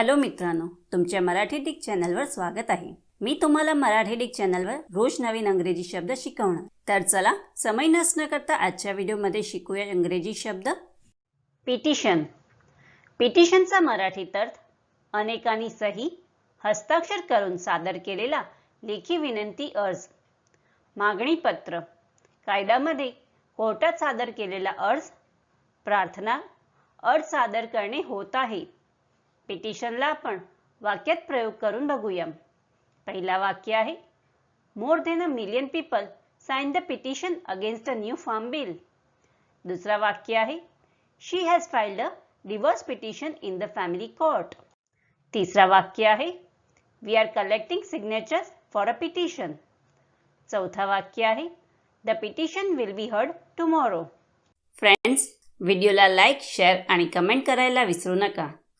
Hello मित्रांनो तुमच्या Marathi Dick चॅनलवर स्वागत आहे. मी तुम्हाला मराठी डिक चॅनलवर रोज नवीन अंग्रेजी शब्द शिकवणार. तर चला समय नसणं करता आजच्या व्हिडिओमध्ये शिकूया इंग्रजी शब्द. पिटिशन पिटिशनचा मराठीत अर्थ अनेकांनी सही हस्ताक्षर करून सादर केलेला लेखी विनंती अर्ज. मागणी पत्र. कायद्यामध्ये कोर्टात सादर केलेला अर्ज प्रार्थना अर्ज सादर करणे होत आहे. पिटिशनला आपण वाक्यात प्रयोग करून बघूया पहिला वाक्य आहे more than a million people sign the petition against a new farm bill. दुसरा वाक्य आहे she has filed a divorce petition in the family court. तिसरा वाक्य आहे we are collecting signatures for a petition. चौथा वाक्य आहे the petition will be heard tomorrow. Friends व्हिडिओला लाईक शेअर आणि कमेंट करायला विसरू नका.